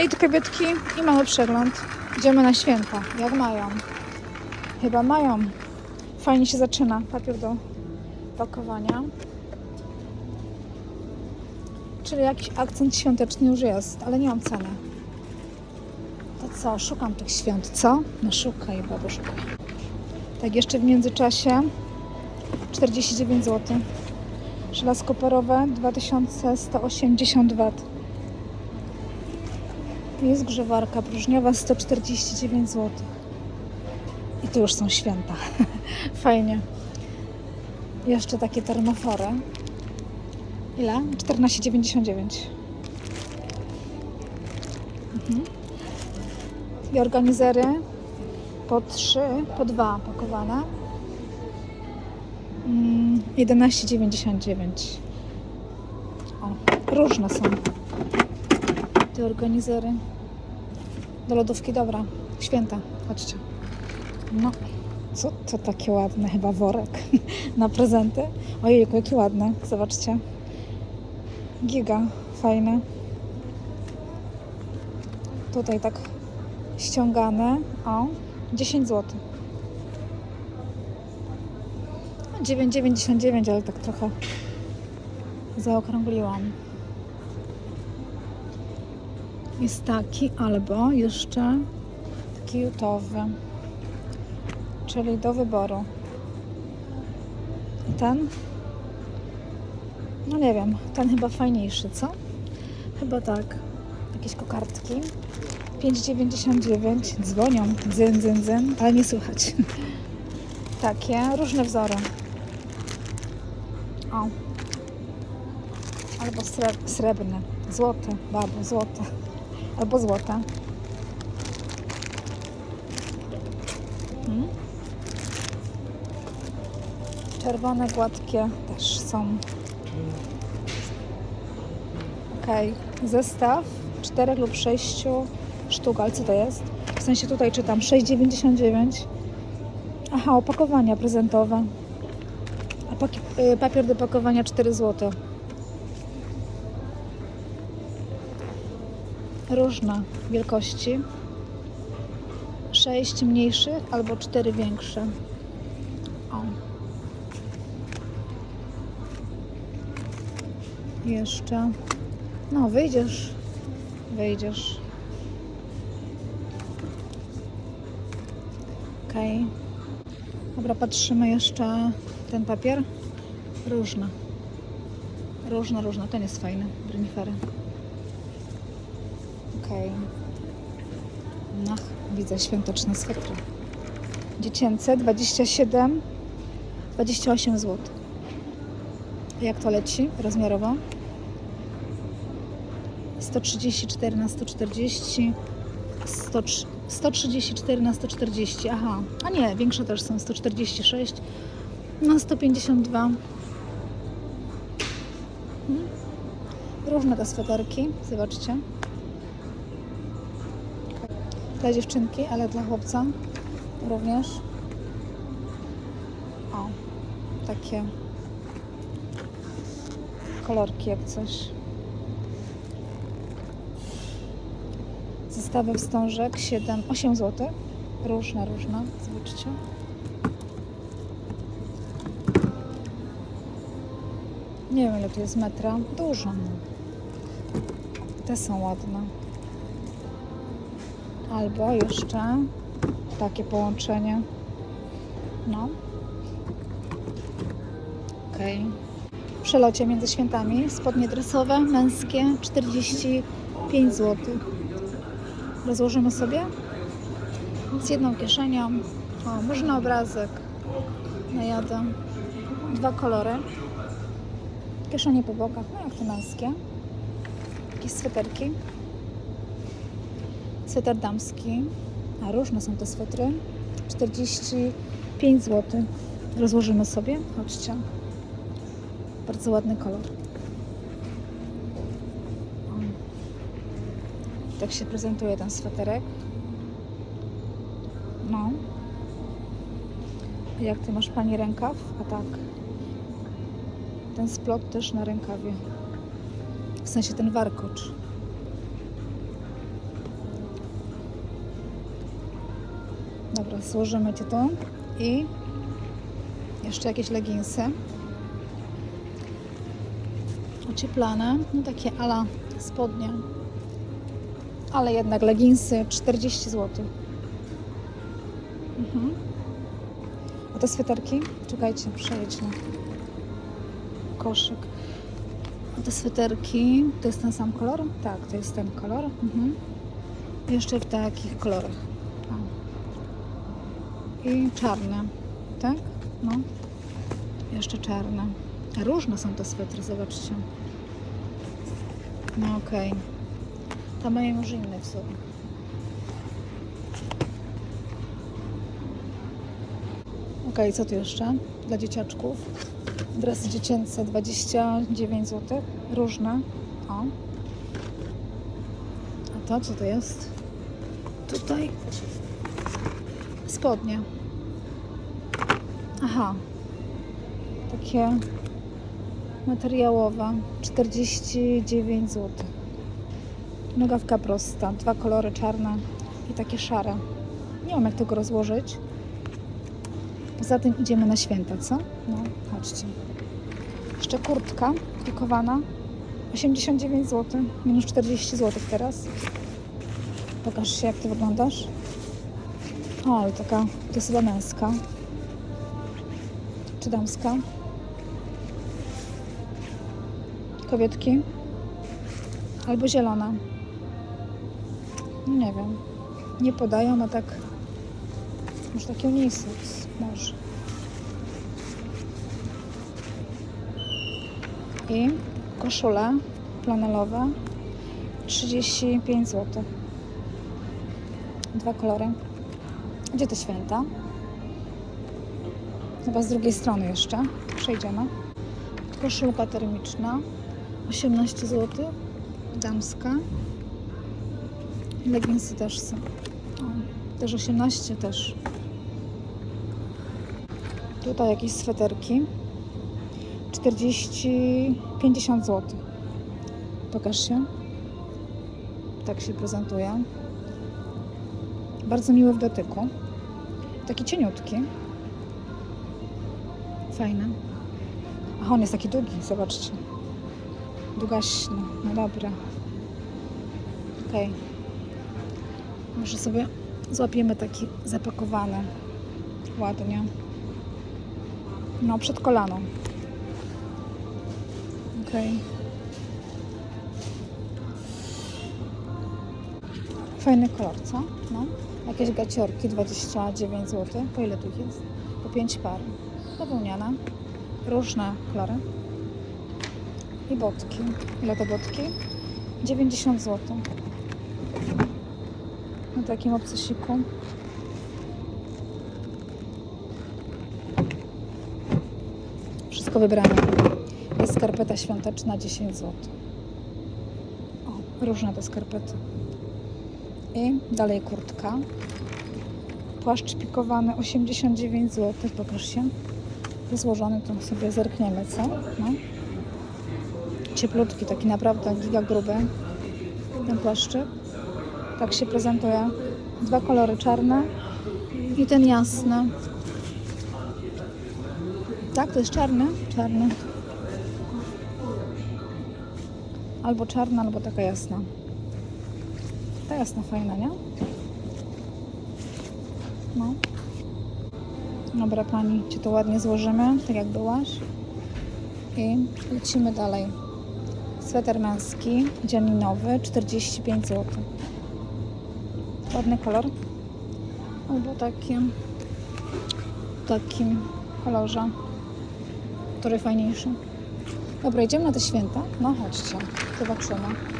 I te kobietki i mamy przegląd. Idziemy na święta. Jak mają? Chyba mają. Fajnie się zaczyna. Papier do pakowania. Czyli jakiś akcent świąteczny już jest, ale nie mam ceny. To co? Szukam tych świąt, co? No szukaj, babo, szukaj. Tak, jeszcze w międzyczasie 49 zł. Żelazko parowe 2180 W. Jest grzewarka próżniowa 149 zł. I to już są święta. Fajnie. Jeszcze takie termofory. Ile? 14,99. Mhm. I organizery po 3, po 2 pakowane. Mm, 11,99. O, różne są te organizery. Do lodówki, dobra. Święta, chodźcie. No, co to takie ładne? Chyba worek na prezenty. Ojej, jakie ładne. Zobaczcie. Giga, fajne. Tutaj tak ściągane. O, 10 zł. 9,99, ale tak trochę zaokrągliłam. Jest taki albo jeszcze taki jutowy, czyli do wyboru. Ten? No nie wiem, ten chyba fajniejszy, co? Chyba tak. Jakieś kokardki. 5,99. Dzwonią. Dzyn, dzyn, dzyn, ale nie słychać. Takie różne wzory. O. Albo sreb srebrne. Złote. Babo, złote. Albo złote. Hmm. Czerwone, gładkie też są. Okej. Zestaw 4 lub 6 sztuk, ale co to jest? W sensie tutaj czytam 6,99. Aha, opakowania prezentowe. A y, papier do pakowania 4 zł. Różne wielkości. 6 mniejszych albo 4 większe. O. Jeszcze. No, wyjdziesz. Wyjdziesz. Okej. Dobra, patrzymy jeszcze ten papier. Różne. Różne, różne. Ten jest fajny. Brynifery. Okej. No, widzę świąteczne swetry. Dziecięce 27, 28 zł. Jak to leci rozmiarowo? 134 na 140, 103 134 na 140, aha, a nie, większe też są 146 na 152. Hmm. Różne te sweterki, zobaczcie. Dla dziewczynki, ale dla chłopca również. O, takie kolorki jak coś. Zestawy wstążek 7, 8 zł. Różne, różne. Zobaczcie. Nie wiem ile to jest metra. Dużo. Te są ładne. Albo jeszcze takie połączenie. No. Okej. W przelocie między świętami spodnie dresowe, męskie 45 zł. Rozłożymy sobie z jedną kieszenią. O, może na obrazek. Najadę. Dwa kolory. Kieszenie po bokach, no jak to męskie. Jakieś sweterki. Sweter damski. A różne są te swetry. 45 zł. Rozłożymy sobie. Chodźcie. Bardzo ładny kolor. Tak się prezentuje ten sweterek. No. A Jak ty masz pani rękaw? A tak. Ten splot też na rękawie. W sensie ten warkocz. Dobra, złożymy Cię tu. I jeszcze jakieś leginsy. Ocieplane, no takie ala spodnie. Ale jednak leginsy 40 zł. Mhm. A te sweterki? Czekajcie, przejdźmy. Koszyk. A te sweterki, to jest ten sam kolor? Tak, to jest ten kolor. Mhm. Jeszcze w takich kolorach. I czarne, tak? No. Jeszcze czarne. Różne są te swetry, zobaczcie. No okej. Tam mają już inny wzór. Okej, co tu jeszcze? Dla dzieciaczków. Dresy dziecięce 29 zł. Różne. O. A to co to jest? Tutaj spodnie. Aha. Takie materiałowe. 49 zł. Nogawka prosta. Dwa kolory czarne i takie szare. Nie wiem jak tego rozłożyć. Poza tym idziemy na święta, co? No, chodźcie. Jeszcze kurtka pikowana. 89 zł. Minus 40 zł teraz. Pokaż się, jak ty wyglądasz. O, ale taka, to jest chyba męska. Czy damska? Kobietki? Albo zielona. Nie wiem. Nie podają, no tak... Może taki unisex. Może. I koszule flanelowe 35 zł. Dwa kolory. Gdzie te święta? Chyba z drugiej strony jeszcze. Przejdziemy. Koszulka termiczna 18 zł. Damska. Leginsy też są. O, też 18 też. Tutaj jakieś sweterki. 40, 50 zł. Pokaż się. Tak się prezentuje. Bardzo miły w dotyku. Taki cieniutki. Fajny. Aha, on jest taki długi, zobaczcie. Długaśny. No dobra. Okej. Może sobie złapiemy taki zapakowany. Ładnie. No, przed kolaną. Okej. Fajny kolor, co? No. Jakieś gaciorki 29 zł. Po ile tu jest? Po 5 par. Bawełniane. Różne kolory. I botki. Ile te botki? 90 zł. Na takim obcasiku. Wszystko wybrane. Jest skarpeta świąteczna 10 zł. O, różne te skarpety. I dalej kurtka. Płaszcz pikowany 89 zł. Pokaż się. Złożony, to sobie zerkniemy, co? No. Cieplutki, taki naprawdę giga gruby. Ten płaszczyk. Tak się prezentuje. Dwa kolory czarne i ten jasny. Tak, to jest czarny? Czarny. Albo czarna, albo taka jasna. Jasna fajna, nie? No. Dobra pani, ci to ładnie złożymy, tak jak byłaś. I lecimy dalej. Sweter męski, dzianinowy, 45 zł. Ładny kolor. Albo takim, takim kolorze. Który fajniejszy? Dobra, idziemy na te święta. No chodźcie, zobaczymy.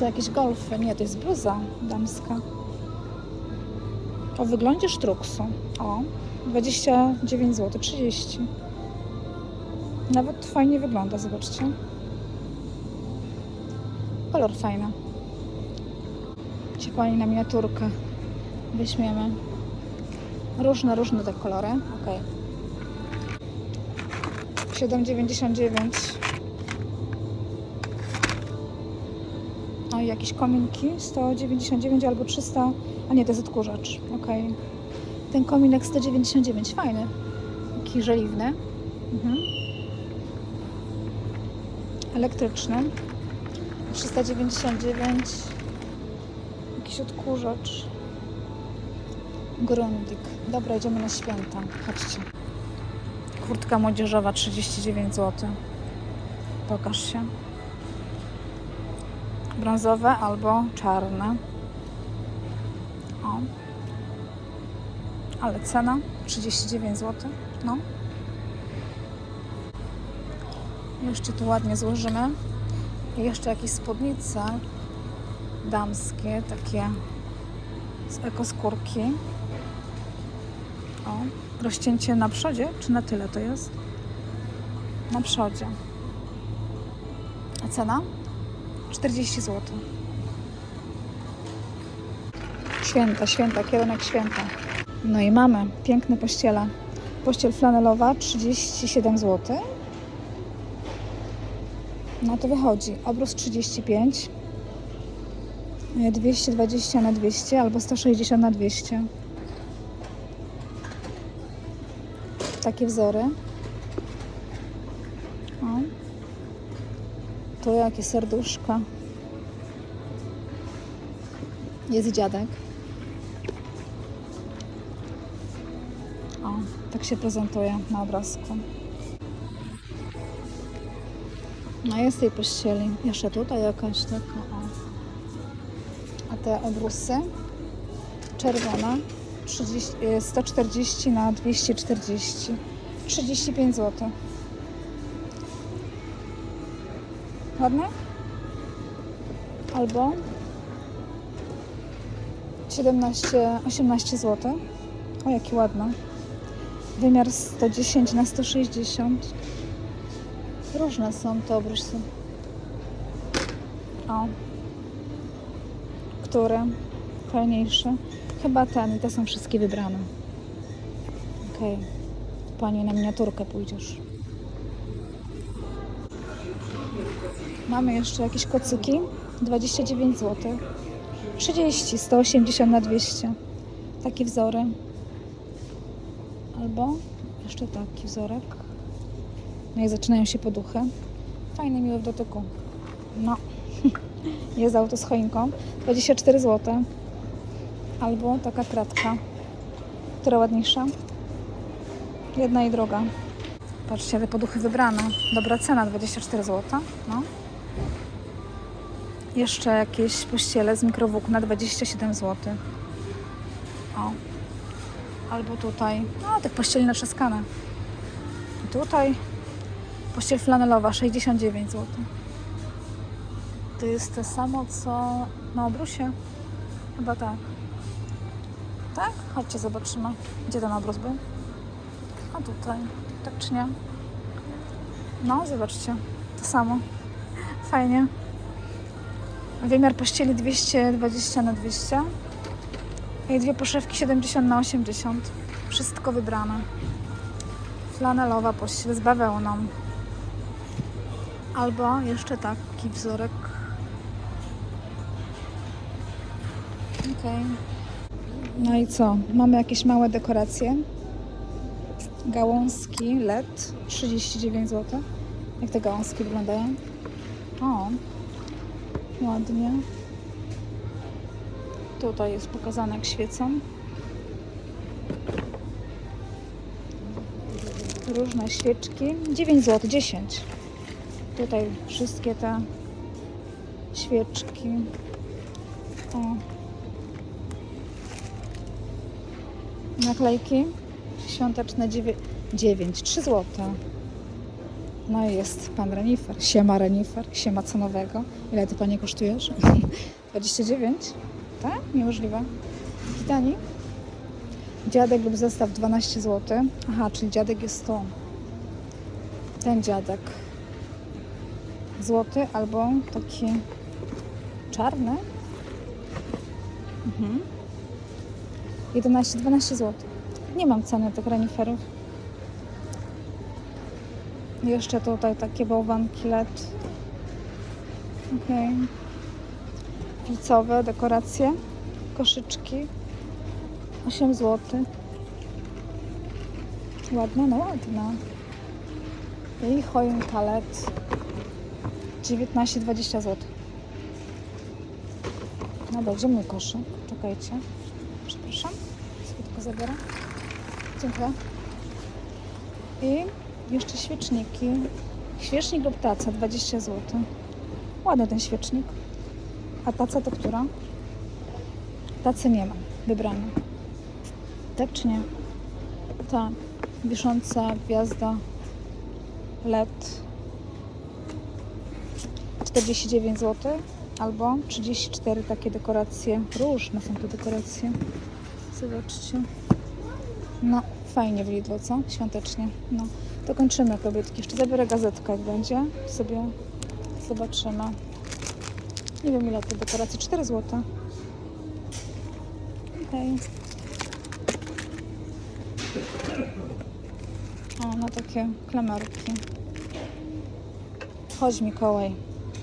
Jeszcze jakieś golfy. Nie, to jest bluza damska. O wyglądzie sztruksu. O, 29 zł, 30. Nawet fajnie wygląda, zobaczcie. Kolor fajny. Ci pani na miniaturkę weźmiemy. Różne, różne te kolory. Ok. 7,99. I jakieś kominki. 199 albo 300. A nie, to jest odkurzacz. Ok. Ten kominek 199, fajny. Taki żeliwny. Mhm. Elektryczny. 399. Jakiś odkurzacz. Grundig. Dobra, idziemy na święta. Chodźcie. Kurtka młodzieżowa 39 zł. Pokaż się. Brązowe albo czarne. O. Ale cena 39 zł. No. Jeszcze tu ładnie złożymy. I jeszcze jakieś spódnice damskie, takie z ekoskórki. O, rozcięcie na przodzie, czy na tyle to jest? Na przodzie. A cena? 40 zł. Święta, święta, kierunek święta. No i mamy piękne pościele. Pościel flanelowa 37 zł. No to wychodzi. Obrus 35. e, 220 na 200 albo 160 na 200. Takie wzory. O. Tu jakie serduszka. Jest dziadek. O, tak się prezentuje na obrazku. No jest tej pościeli. Jeszcze tutaj jakaś taka. O. A te obrusy czerwona 30, e, 140 na 240. 35 zł. Ładne? Albo 17, 18 zł. O, jaki ładny. Wymiar 110 na 160. Różne są te obrusy. O. Które? Fajniejsze. Chyba ten i te są wszystkie wybrane. Okej. Pani na miniaturkę pójdziesz. Mamy jeszcze jakieś kocyki. 29 zł. 30, 180 na 200. Takie wzory. Albo jeszcze taki wzorek. No i zaczynają się poduchy. Fajny, miły w dotyku. No. Jest auto z choinką. 24 zł. Albo taka kratka. Która ładniejsza? Jedna i druga. Patrzcie, ale poduchy wybrane. Dobra cena, 24 zł. No. Jeszcze jakieś pościele z mikrowłókna, 27 zł. O. Albo tutaj. No, tych pościeli natrzaskane. I tutaj pościel flanelowa, 69 zł. To jest to samo, co na obrusie? Chyba tak. Tak? Chodźcie, zobaczymy. Gdzie ten obrus był? A tutaj. Tak czy nie? No, zobaczcie. To samo. Fajnie. Wymiar pościeli 220 na 200 i dwie poszewki 70 na 80. Wszystko wybrane. Flanelowa pościel z bawełną. Albo jeszcze taki wzorek. Okej. No i co? Mamy jakieś małe dekoracje. Gałązki LED 39 zł. Jak te gałązki wyglądają? O, ładnie. Tutaj jest pokazane jak świecą. Różne świeczki. 9 zł, 10. Tutaj wszystkie te świeczki. O. Naklejki świąteczne 9, 9 3 zł. No i jest pan Renifer. Siema Renifer. Siema co nowego. Ile ty panie kosztujesz? 29? Tak? Niemożliwe. Gitani? Dziadek lub zestaw 12 zł. Aha, czyli dziadek jest to. Ten dziadek. Złoty albo taki czarny. Mhm. 11-12 zł. Nie mam ceny tych reniferów. Jeszcze tutaj takie bałwanki LED. Okej. Pilcowe dekoracje. Koszyczki. 8 zł. Ładna, no ładna. I choinka LED 19-20 zł. No dobrze, mój koszyk. Czekajcie. Przepraszam. Sobie tylko zabiorę. Dziękuję. I jeszcze świeczniki. Świecznik lub taca 20 zł. Ładny ten świecznik. A taca to która? Tacy nie ma. Wybrane. Tak czy nie? Ta wisząca gwiazda LED 49 zł albo 34 takie dekoracje. Różne są te dekoracje. Zobaczcie. No, fajnie w Lidlu, co? Świątecznie. No, to kończymy, kobietki. Jeszcze zabiorę gazetkę, jak będzie. Sobie zobaczymy. Nie wiem, ile te dekoracje. 4 zł. Okej. O, na takie klamerki. Chodź Mikołaj.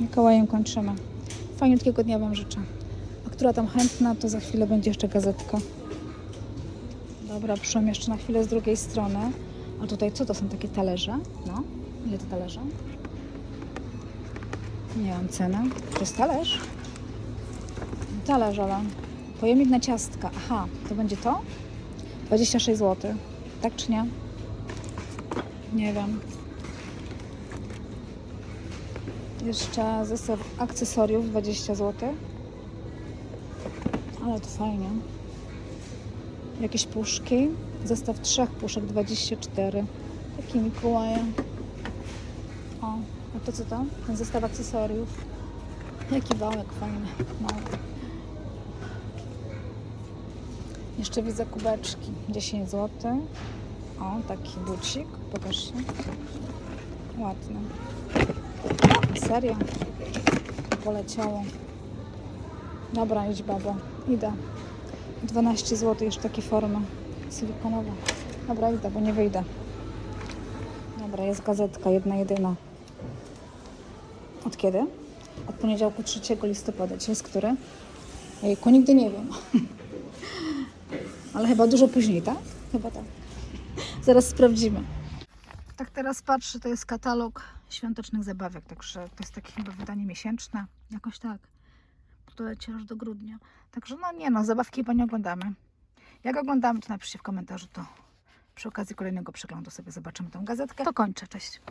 Mikołajem kończymy. Fajniutkiego dnia Wam życzę. A która tam chętna, to za chwilę będzie jeszcze gazetka. Dobra, przyszłam jeszcze na chwilę z drugiej strony. A tutaj co to są takie talerze? No, ile to talerze? Nie mam ceny. To jest talerz? Talerz, ale pojemnik na ciastka. Aha, to będzie to? 26 zł. Tak czy nie? Nie wiem. Jeszcze zestaw akcesoriów 20 zł. Ale to fajnie. Jakieś puszki. Zestaw trzech puszek 24. Taki Mikołaja. O, a to co to? Ten zestaw akcesoriów. Jaki wałek fajny. Mały. Jeszcze widzę kubeczki. 10 zł. O, taki bucik. Pokaż się. Ładny. Serio? Poleciało. Dobra, idź babo. Idę. 12 zł jeszcze takie formy silikonowe. Dobra, idę, bo nie wyjdę. Dobra, jest gazetka, jedna jedyna. Od kiedy? Od poniedziałku 3 listopada. Dzisiaj jest który? Jejku, nigdy nie wiem. Ale chyba dużo później, tak? Chyba tak. Zaraz sprawdzimy. Tak teraz patrzę, to jest katalog świątecznych zabawek, także to jest takie chyba wydanie miesięczne, jakoś tak. To leci aż do grudnia. Także no nie no, zabawki chyba nie oglądamy. Jak oglądamy, to napiszcie w komentarzu, to przy okazji kolejnego przeglądu sobie zobaczymy tą gazetkę. To kończę, cześć.